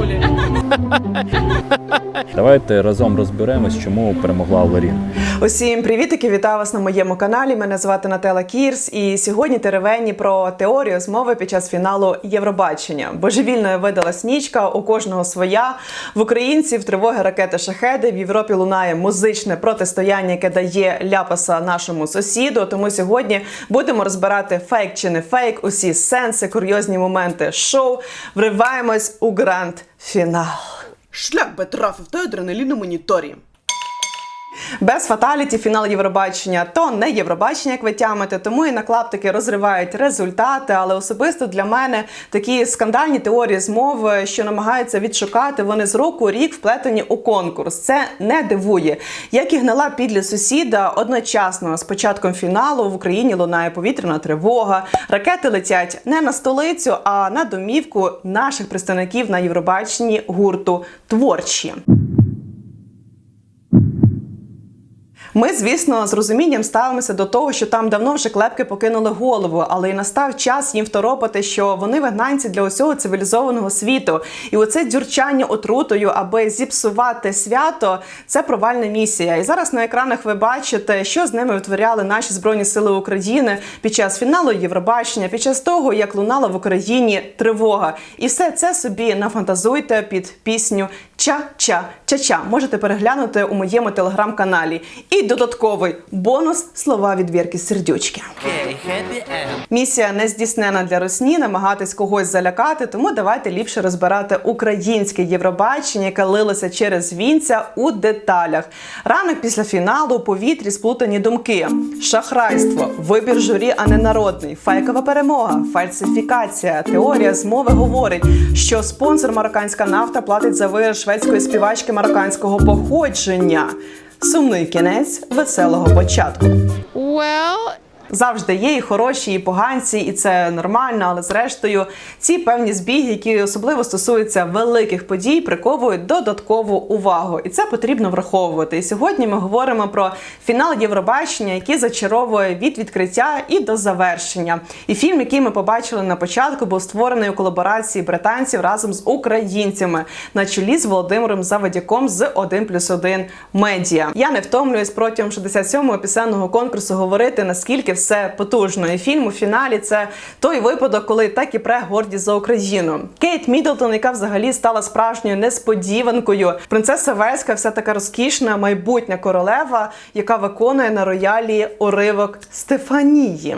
школі. Давайте разом розберемось, чому перемогла Ларін. Усім привітики, вітаю вас на моєму каналі. Мене звати Нателла Кірс. І сьогодні теревені про теорію змови під час фіналу Євробачення. Божевільною видалась нічка, у кожного своя. В українців тривоги ракети шахеди. В Європі лунає музичне протистояння, яке дає ляпаса нашому сусіду. Тому сьогодні будемо розбирати фейк чи не фейк, усі сенси, курйозні моменти шоу. Вриваємось у гранд фінал. Шлях би трафив той адреналіну на моніторі. Без фаталіті фінал Євробачення то не Євробачення, як ви тямите, тому і на клаптики розривають результати. Але особисто для мене такі скандальні теорії змови, що намагаються відшукати, вони з року у рік вплетені у конкурс. Це не дивує. Як і гнала підлі сусіда, одночасно з початком фіналу в Україні лунає повітряна тривога. Ракети летять не на столицю, а на домівку наших представників на Євробаченні гурту творчі. Ми, звісно, з розумінням ставимося до того, що там давно вже клепки покинули голову, але й настав час їм второпати, що вони вигнанці для усього цивілізованого світу. І оце дюрчання отрутою, аби зіпсувати свято, це провальна місія. І зараз на екранах ви бачите, що з ними витворяли наші збройні сили України під час фіналу Євробачення, під час того, як лунала в Україні тривога. І все це собі нафантазуйте під пісню Ча-ча ча-ча. Можете переглянути у моєму телеграм-каналі. І додатковий бонус слова від Вірки Сердючки. Місія не здійснена для Росні, намагатись когось залякати, тому давайте ліпше розбирати українське Євробачення, яке лилося через вінця у деталях. Ранок після фіналу у повітрі сплутані думки, шахрайство, вибір журі, а не народний, фейкова перемога, фальсифікація. Теорія змови говорить, що спонсор марокканська нафта платить за вир шведської співачки марокканського походження. Сумний кінець веселого початку. Well, Завжди є і хороші, і поганці, і це нормально. Але зрештою, ці певні збіги, які особливо стосуються великих подій, приковують додаткову увагу, і це потрібно враховувати. І сьогодні ми говоримо про фінал Євробачення, який зачаровує від відкриття і до завершення. І фільм, який ми побачили на початку, був створений у колаборації британців разом з українцями на чолі з Володимиром Заводяком з 1 плюс 1 медіа. Я не втомлююсь протягом 67-го пісенного конкурсу говорити наскільки все потужно. І фільм у фіналі це той випадок, коли так і пре гордість за Україну. Кейт Мідлтон, яка взагалі стала справжньою несподіванкою. Принцеса Вельська, вся така розкішна майбутня королева, яка виконує на роялі уривок Стефанії.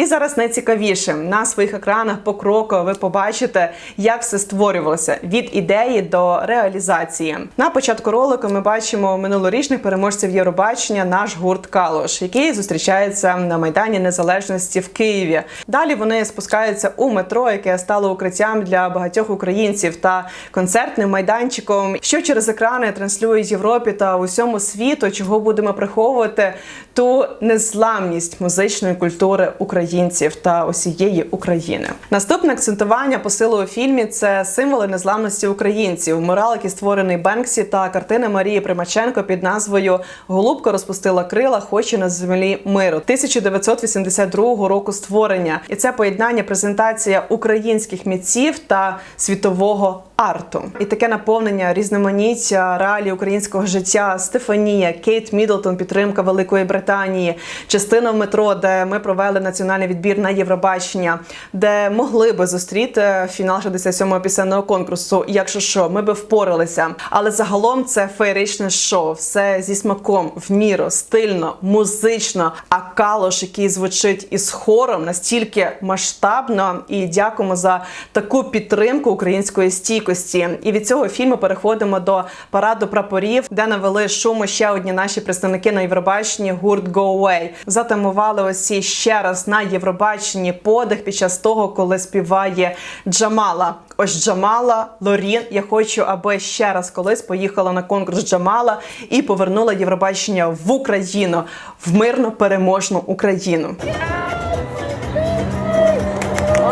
І зараз найцікавіше на своїх екранах покроково ви побачите, як все створювалося від ідеї до реалізації. На початку ролику ми бачимо минулорічних переможців Євробачення наш гурт Калош, який зустрічається на майдані Незалежності в Києві. Далі вони спускаються у метро, яке стало укриттям для багатьох українців та концертним майданчиком, що через екрани транслюють Європі та усьому світу, чого будемо приховувати ту незламність музичної культури українців та усієї України. Наступне акцентування посилу у фільмі це символи незламності українців. Мурал, який створений Бенксі, та картина Марії Примаченко під назвою Голубка розпустила крила, хоче на землі миру 1982 року створення. І це поєднання презентація українських митців та світового арту. І таке наповнення різноманіття реалій українського життя. Стефанія, Кейт Міддлтон, підтримка Великої Британії, частина в метро, де ми провели національний відбір на Євробачення, де могли би зустріти фінал 67-го пісенного конкурсу. Якщо що, ми би впоралися. Але загалом це феєричне шоу, все зі смаком, в міру, стильно, музично. А калош, який звучить із хором, настільки масштабно. І дякуємо за таку підтримку української стійкості. І від цього фільму переходимо до параду прапорів, де навели шуму ще одні наші представники на Євробаченні гурт Go Away. Затамували осі ще раз на Євробаченні подих під час того, коли співає Джамала. Ось Джамала Лорін. Я хочу, аби ще раз колись поїхала на конкурс Джамала і повернула Євробачення в Україну, в мирно переможну Україну.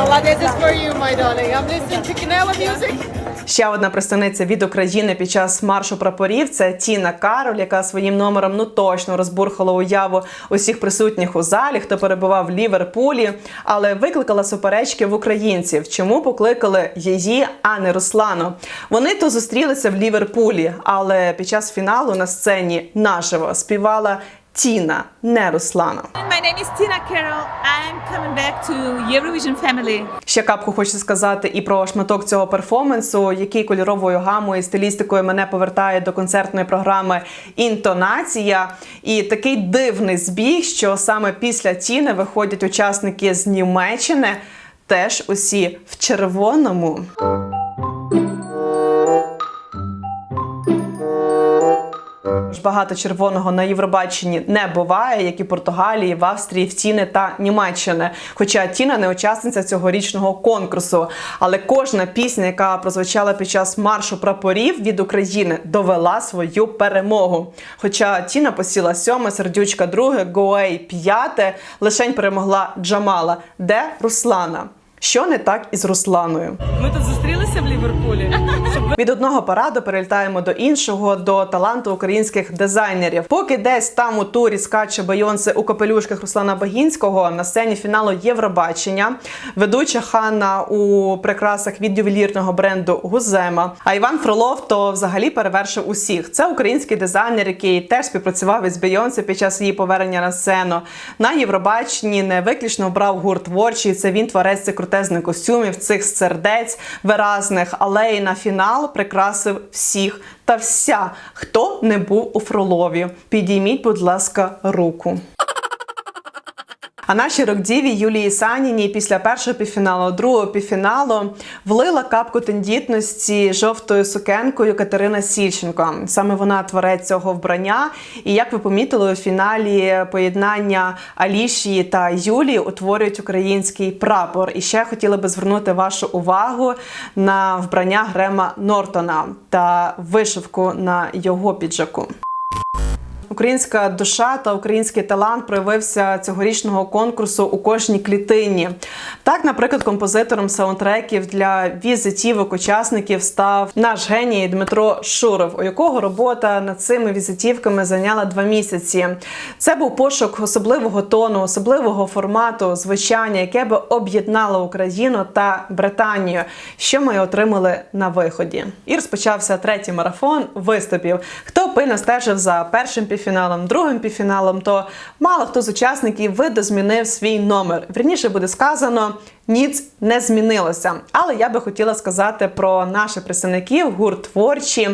Well, this is for you, my darling. I'm listening to Canela music. Ще одна представниця від України під час маршу прапорів це Тіна Кароль, яка своїм номером ну точно розбурхала уяву усіх присутніх у залі, хто перебував в Ліверпулі, але викликала суперечки в українців. Чому покликали її, а не Руслану? Вони то зустрілися в Ліверпулі, але під час фіналу на сцені наживо співала Тіна, не Руслана. My name is Tina Carroll. I'm coming back to Eurovision family. Ще капку хочу сказати і про шматок цього перформансу, який кольоровою гамою і стилістикою мене повертає до концертної програми Інтонація. І такий дивний збіг, що саме після тіни виходять учасники з Німеччини, теж усі в червоному. Ж Багато червоного на Євробаченні не буває, як і Португалії, в Австрії, в Тіни та Німеччини. Хоча Тіна не учасниця цьогорічного конкурсу. Але кожна пісня, яка прозвучала під час маршу прапорів від України, довела свою перемогу. Хоча Тіна посіла сьоме, сердючка друге, Гоей п'яте, лишень перемогла Джамала. Де Руслана? Що не так із Русланою? Ми тут зустрілися в Ліверпулі. Від одного параду перелітаємо до іншого, до таланту українських дизайнерів. Поки десь там у турі скаче Бейонсе у капелюшках Руслана Багінського на сцені фіналу Євробачення, ведуча Ханна у прикрасах від ювелірного бренду Гузема. А Іван Фролов то взагалі перевершив усіх. Це український дизайнер, який теж співпрацював із Бейонсе під час її повернення на сцену. На Євробаченні не виключно обрав гурт творчий. Це він творець цих крутезних костюмів, цих сердець виразних, але і на фінал прикрасив всіх та вся, хто не був у Фролові. Підійміть, будь ласка, руку. А нашій рок-діві Юлії Саніній після першого півфіналу, другого півфіналу влила капку тендітності жовтою сукенкою Катерина Сільченко. Саме вона творець цього вбрання. І як ви помітили, у фіналі поєднання Алішії та Юлії утворюють український прапор. І ще хотіла би звернути вашу увагу на вбрання Грема Нортона та вишивку на його піджаку. Українська душа та український талант проявився цьогорічного конкурсу у кожній клітині. Так, наприклад, композитором саундтреків для візитівок учасників став наш геній Дмитро Шуров, у якого робота над цими візитівками зайняла два місяці. Це був пошук особливого тону, особливого формату, звучання, яке би об'єднало Україну та Британію, що ми отримали на виході. І розпочався третій марафон виступів. Хто пильно стежив за першим півфіналом, другим півфіналом, то мало хто з учасників видозмінив свій номер. Вірніше буде сказано. Ніц не змінилося, але я би хотіла сказати про наших представників гурт творчі.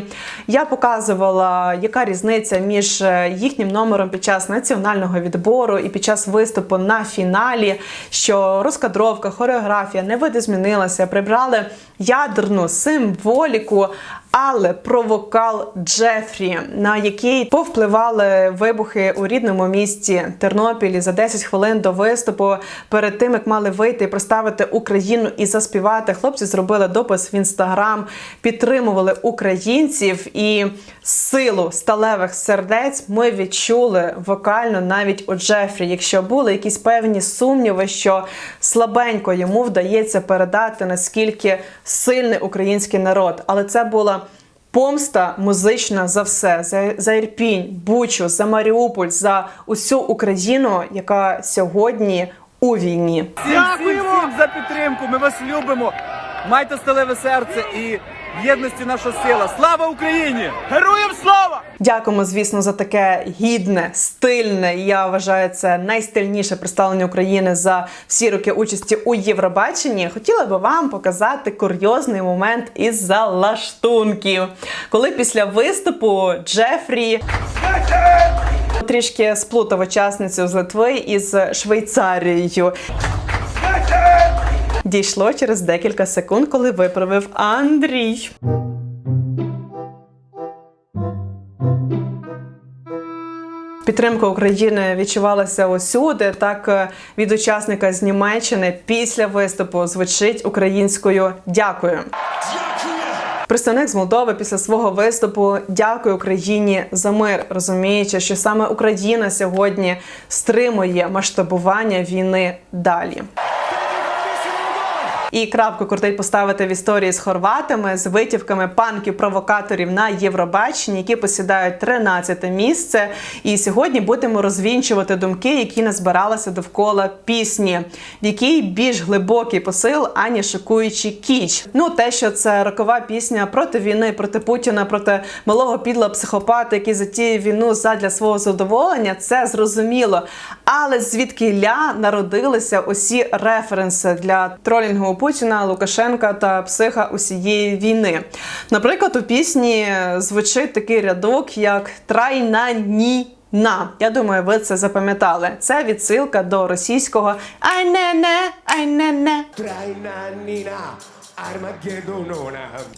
Я показувала, яка різниця між е, їхнім номером під час національного відбору і під час виступу на фіналі. Що розкадровка, хореографія не видозмінилася, прибрали ядерну символіку. Але про вокал Джефрі, на який повпливали вибухи у рідному місті Тернопілі за 10 хвилин до виступу, перед тим як мали вийти і представити Україну і заспівати, хлопці зробили допис в інстаграм, підтримували українців і силу сталевих сердець ми відчули вокально навіть у Джефрі. Якщо були якісь певні сумніви, що слабенько йому вдається передати наскільки сильний український народ, але це була. Помста музична за все за, за Ірпінь, Бучу, за Маріуполь, за усю Україну, яка сьогодні у війні. Дякуємо всім за підтримку. Ми вас любимо. Майте сталеве серце і в єдності наша сила. Слава Україні! Героям слава! Дякуємо, звісно, за таке гідне, стильне. і Я вважаю це найстильніше представлення України за всі роки участі у Євробаченні. Хотіла би вам показати курйозний момент із залаштунків, коли після виступу Джефрі. Трішки сплутав учасницю з Литви із Швейцарією. Дійшло через декілька секунд, коли виправив Андрій. Підтримка України відчувалася усюди. Так е, від учасника з Німеччини після виступу звучить українською дякую. Представник з Молдови після свого виступу дякує Україні за мир, розуміючи, що саме Україна сьогодні стримує масштабування війни далі. І крапку кортить поставити в історії з хорватами з витівками панків-провокаторів на Євробаченні, які посідають 13 місце. І сьогодні будемо розвінчувати думки, які назбиралися довкола пісні, в якій більш глибокий посил, ані шокуючий кіч. Ну те, що це рокова пісня проти війни, проти Путіна, проти малого підла психопата, який затіяв війну задля свого задоволення, це зрозуміло. Але звідки ля народилися усі референси для тролінгу Путіна, Лукашенка та психа усієї війни? Наприклад, у пісні звучить такий рядок, як трайна ні. На, я думаю, ви це запам'ятали. Це відсилка до російського ай не не ай не не Трайна Armageddonona.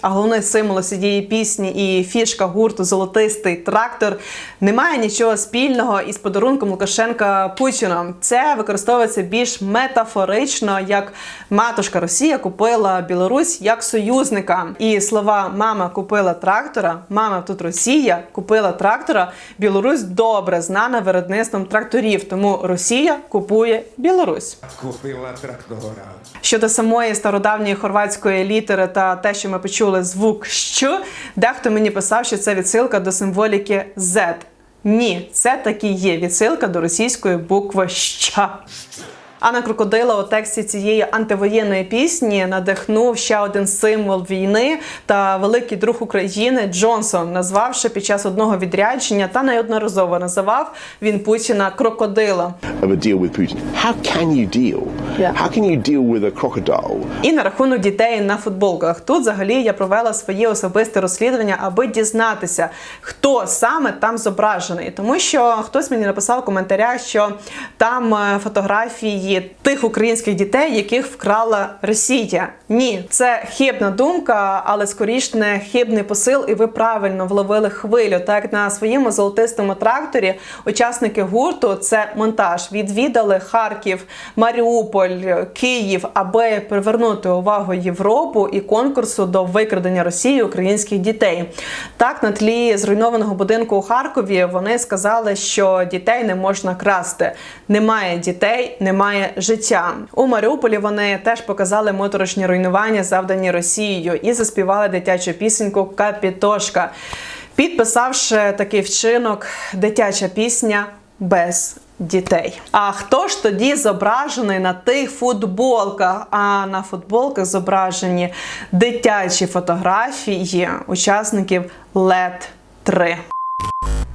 А головний символ цієї пісні і фішка гурту Золотистий трактор не має нічого спільного із подарунком Лукашенка Путіну. Це використовується більш метафорично, як матушка Росія купила Білорусь як союзника. І слова мама купила трактора, мама тут Росія купила трактора. Білорусь добре знана виробництвом тракторів, тому Росія купує Білорусь. Купила трактора. Щодо самої стародавньої хорватської літери та те, що ми почули звук що, дехто мені писав, що це відсилка до символіки Z. Ні, це таки є відсилка до російської букви ща. Анна Крокодила у тексті цієї антивоєнної пісні надихнув ще один символ війни та великий друг України Джонсон, назвавши під час одного відрядження та неодноразово називав він Путіна крокодилом. І на рахунок дітей на футболках. Тут взагалі я провела своє особисте розслідування, аби дізнатися, хто саме там зображений. Тому що хтось мені написав в коментарях, що там е, фотографії тих українських дітей, яких вкрала Росія. Ні, це хибна думка, але скоріш не хибний посил, і ви правильно вловили хвилю. Так на своєму золотистому тракторі учасники гурту це монтаж. Відвідали Харків, Маріуполь, Київ, аби привернути увагу Європу і конкурсу до викрадення Росії українських дітей. Так, на тлі зруйнованого будинку у Харкові вони сказали, що дітей не можна красти. Немає дітей, немає життя. У Маріуполі вони теж показали моторошні руйнування, завдані Росією, і заспівали дитячу пісеньку Капітошка, підписавши такий вчинок дитяча пісня без. Дітей. А хто ж тоді зображений на тих футболках? А на футболках зображені дитячі фотографії учасників ЛЕД 3.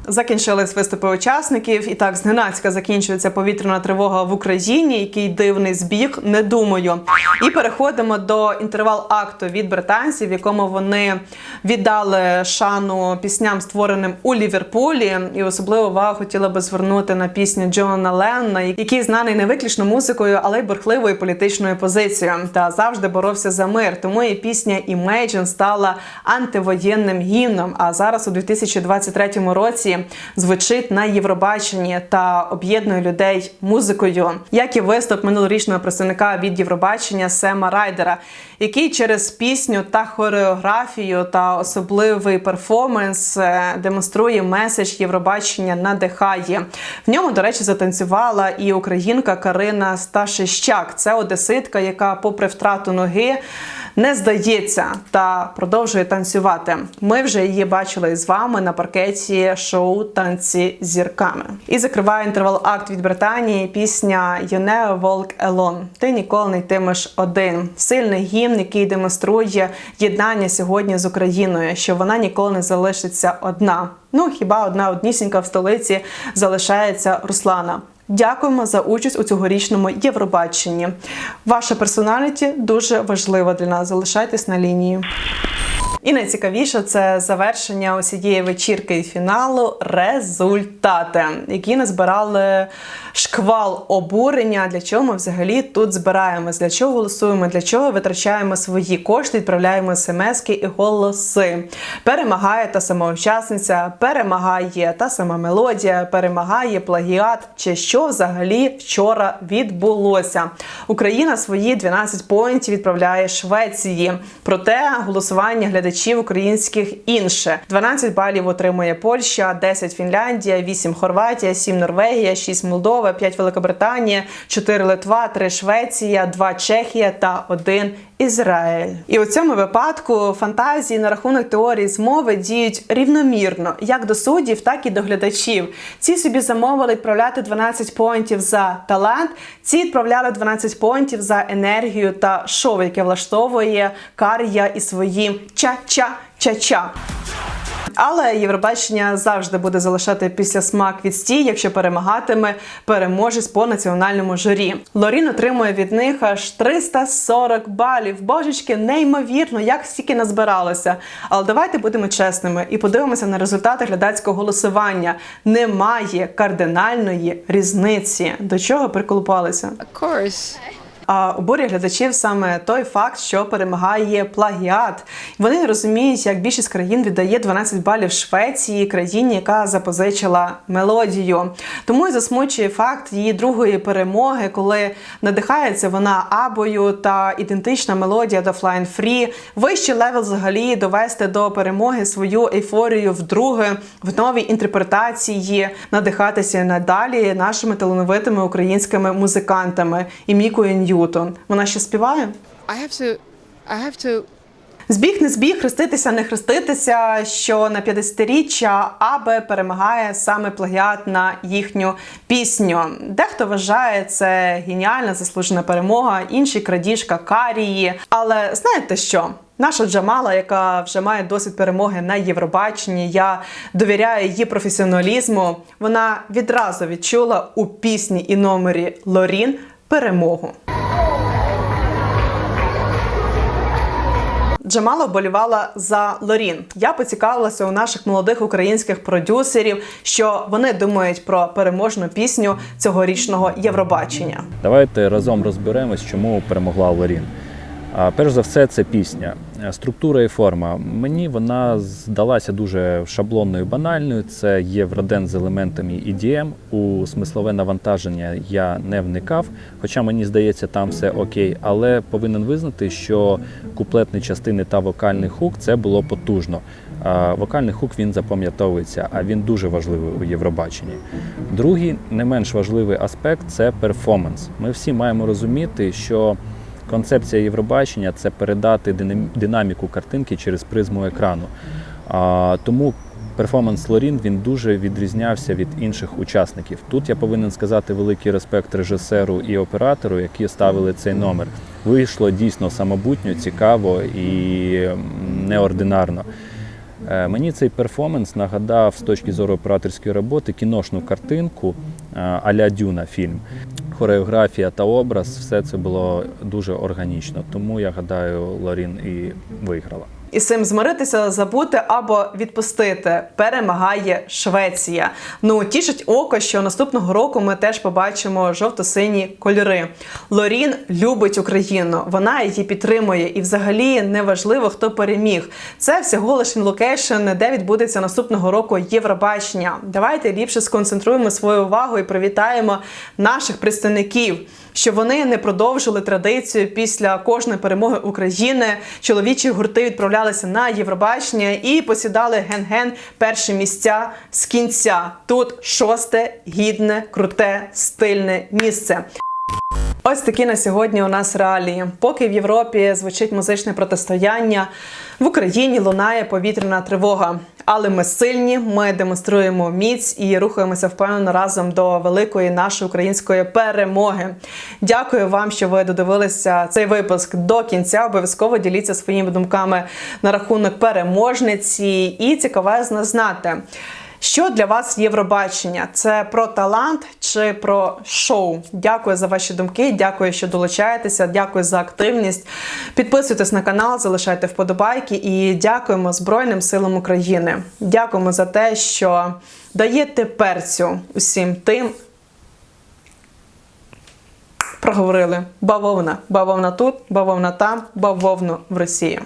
Закінчились виступи учасників, і так зненацька закінчується повітряна тривога в Україні. Який дивний збіг, не думаю. І переходимо до інтервал акту від британців, в якому вони віддали шану пісням, створеним у Ліверпулі. І особливо увагу хотіла би звернути на пісню Джона Ленна, який знаний не виключно музикою, але й бурхливою політичною позицією та завжди боровся за мир. Тому і пісня Imagine стала антивоєнним гімном. А зараз у 2023 році звучить на Євробаченні та об'єднує людей музикою, як і виступ минулорічного представника від Євробачення Сема Райдера, який через пісню та хореографію та особливий перформанс е, демонструє меседж Євробачення надихає. В ньому, до речі, затанцювала і українка Карина Сташищак. Це одеситка, яка, попри втрату ноги, не здається та продовжує танцювати. Ми вже її бачили з вами на паркеті шоу Танці зірками. І закриває інтервал акт від Британії. Пісня «You walk alone». Ти ніколи не йтимеш один. Сильний гімн, який демонструє єднання сьогодні з Україною, що вона ніколи не залишиться одна. Ну хіба одна однісінька в столиці залишається Руслана. Дякуємо за участь у цьогорічному Євробаченні. Ваша персоналіті дуже важлива для нас. Залишайтесь на лінії. І найцікавіше це завершення усієї вечірки і фіналу результати, які назбирали шквал обурення. Для чого ми взагалі тут збираємось? Для чого голосуємо? Для чого витрачаємо свої кошти, відправляємо смски і голоси. Перемагає та сама учасниця, перемагає та сама мелодія, перемагає плагіат. Чи що взагалі вчора відбулося? Україна свої 12 поінтів відправляє Швеції. Проте голосування глядачів українських інше. 12 балів отримує Польща, 10 Фінляндія, 8 Хорватія, 7 Норвегія, 6 Молдова, 5 Великобританія, 4 Литва, 3 Швеція, 2 Чехія та 1 Ізраїль. І у цьому випадку фантазії на рахунок теорії змови діють рівномірно як до суддів, так і до глядачів. Ці собі замовили відправляти 12 поінтів за талант, ці відправляли 12 поінтів за енергію та шоу, яке влаштовує Кар'я і своїм ча-ча-ча-ча. Але Євробачення завжди буде залишати після смак відстій, якщо перемагатиме переможець по національному журі. Лорін отримує від них аж 340 балів. Божечки, неймовірно, як стільки назбиралося. Але давайте будемо чесними і подивимося на результати глядацького голосування. Немає кардинальної різниці. До чого приколупалися? Of course. А обурює глядачів саме той факт, що перемагає плагіат. Вони не розуміють, як більшість країн віддає 12 балів Швеції, країні, яка запозичила мелодію. Тому і засмучує факт її другої перемоги, коли надихається вона абою та ідентична мелодія до Flying Free. Вищий левел взагалі довести до перемоги свою ейфорію вдруге в новій інтерпретації, надихатися надалі нашими талановитими українськими музикантами і Мікою Ньютон. Вона ще співає? I have to. I have to. Збіг не збіг, хреститися, не хреститися, що на 50-річчя Абе перемагає саме плагіат на їхню пісню. Дехто вважає це геніальна заслужена перемога, інші крадіжка Карії. Але знаєте що? Наша Джамала, яка вже має досвід перемоги на Євробаченні, я довіряю її професіоналізму. Вона відразу відчула у пісні і номері Лорін перемогу. Джамала вболівала за Лорін. Я поцікавилася у наших молодих українських продюсерів, що вони думають про переможну пісню цьогорічного Євробачення. Давайте разом розберемось, чому перемогла Лорін. Перш за все, це пісня. Е, Структура і форма. Мені вона здалася дуже шаблонною, банальною. Це євроден з елементами EDM. У смислове навантаження я не вникав, хоча мені здається, там все окей. Але повинен визнати, що куплетні частини та вокальний хук це було потужно. Вокальний хук він запам'ятовується, а він дуже важливий у Євробаченні. Другий, не менш важливий аспект це перформанс. Ми всі маємо розуміти, що Концепція Євробачення це передати динаміку картинки через призму екрану. А, тому перформанс Лорін він дуже відрізнявся від інших учасників. Тут я повинен сказати великий респект режисеру і оператору, які ставили цей номер. Вийшло дійсно самобутньо, цікаво і неординарно. Е, Мені цей перформанс нагадав з точки зору операторської роботи кіношну картинку а-ля Дюна фільм. Хореографія та образ все це було дуже органічно. Тому я гадаю, Лорін і виграла. І з цим змиритися, забути або відпустити. Перемагає Швеція. Ну тішить око, що наступного року ми теж побачимо жовто-сині кольори. Лорін любить Україну, вона її підтримує, і взагалі не важливо, хто переміг. Це всього лише локейшн, де відбудеться наступного року Євробачення. Давайте ліпше сконцентруємо свою увагу і привітаємо наших представників. Що вони не продовжили традицію після кожної перемоги України. Чоловічі гурти відправлялися на Євробачення і посідали ген-ген перші місця з кінця. Тут шосте гідне, круте, стильне місце. Ось такі на сьогодні у нас реалії. Поки в Європі звучить музичне протистояння, в Україні лунає повітряна тривога. Але ми сильні, ми демонструємо міць і рухаємося впевнено разом до великої нашої української перемоги. Дякую вам, що ви додивилися цей випуск до кінця. Обов'язково діліться своїми думками на рахунок переможниці і цікавезно знати. Що для вас Євробачення? Це про талант чи про шоу? Дякую за ваші думки. Дякую, що долучаєтеся. Дякую за активність. Підписуйтесь на канал, залишайте вподобайки і дякуємо Збройним силам України. Дякуємо за те, що даєте перцю усім тим. Проговорили бавовна. Бавовна тут, бавовна там, бавовну в Росії.